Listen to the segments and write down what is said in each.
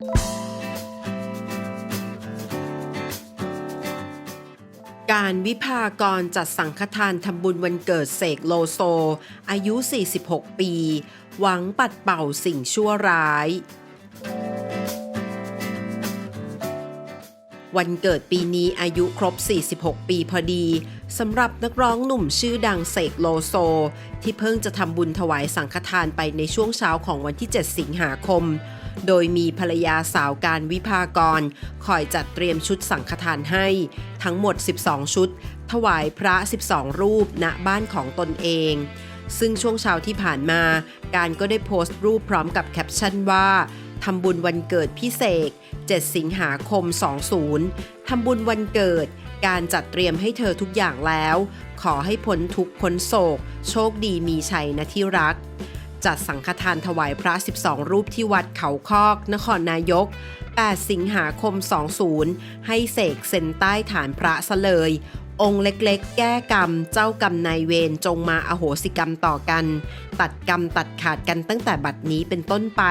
การวิพากรจัดสังฆทานทำบุญวันเกิดเสกโลโซ อายุ 46 ปี หวังปัดเป่าสิ่งชั่วร้าย วันเกิดปีนี้อายุครบ 46 ปีพอดีสำหรับนักร้องหนุ่มชื่อดังเสกโลโซ ที่เพิ่งจะทำบุญถวายสังฆทานไปในช่วงเช้าของวันที่ 7 สิงหาคม โดยมีภรรยาสาวการวิพากร คอยจัดเตรียมชุดสังฆทานให้ ทั้งหมด 12 ชุด ถวายพระ 12 รูปณบ้านของตนเอง ซึ่งช่วงเช้าที่ผ่านมา การก็ได้โพสต์รูปพร้อมกับแคปชั่นว่า ทำบุญวันเกิดพี่เสก7สิงหาคม 20 ทำบุญวันเกิด การจัดเตรียมให้เธอทุกอย่างแล้ว ขอให้พ้นทุกข์พ้นโศก โชคดีมีชัยนะที่รัก จัดสังฆทานถวายพระ 12 รูปที่วัดเขาคอก นครนายก 8 สิงหาคม 20 ให้เสกเซ็นใต้ฐานพระซะเลย องค์เล็กๆ แก้กรรม เจ้ากรรมนายเวรจงมาอโหสิกรรมต่อกัน ตัดกรรมตัดขาดกันตั้งแต่บัดนี้เป็นต้นไป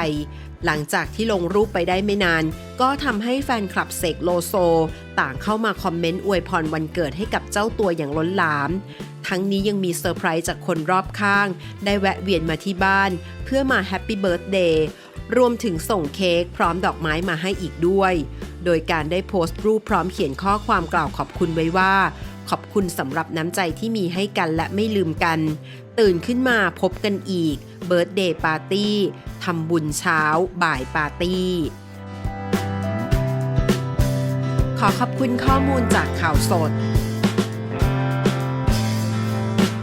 หลังจากที่ลงรูปไปได้ไม่นาน ก็ทำให้แฟนคลับเสกโลโซ ต่างเข้ามาคอมเมนต์อวยพรวันเกิดให้กับเจ้าตัวอย่างล้นหลาม ทั้งนี้ยังมีเซอร์ไพรส์จากคนรอบข้าง ได้แวะเวียนมาที่บ้าน เพื่อมาแฮปปี้เบิร์ a เดย์รวมถึงส่งเค้กพร้อมดอกไม้มาให้อีกด้วย โดยการได้โพสต์รูปพร้อมเขียนข้อความกล่าวขอบคุณไว้ว่า ขอบคุณสำหรับน้ำใจที่มีให้กันและไม่ลืมกัน ตื่นขึ้นมาพบกันอีกเบิร์ a เดย์ปาร์ตี้ทำบุญเช้า บ่ายปาร์ตี้ ขอขอบคุณข้อมูลจากข่าวสด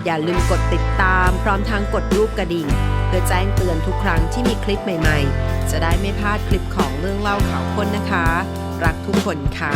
อย่าลืมกดติดตามพร้อมทั้งกดรูปกระดิ่ง เพื่อแจ้งเตือนทุกครั้งที่มีคลิปใหม่ ๆ จะได้ไม่พลาดคลิปของเรื่องเล่าข่าวคนนะคะ รักทุกคนค่ะ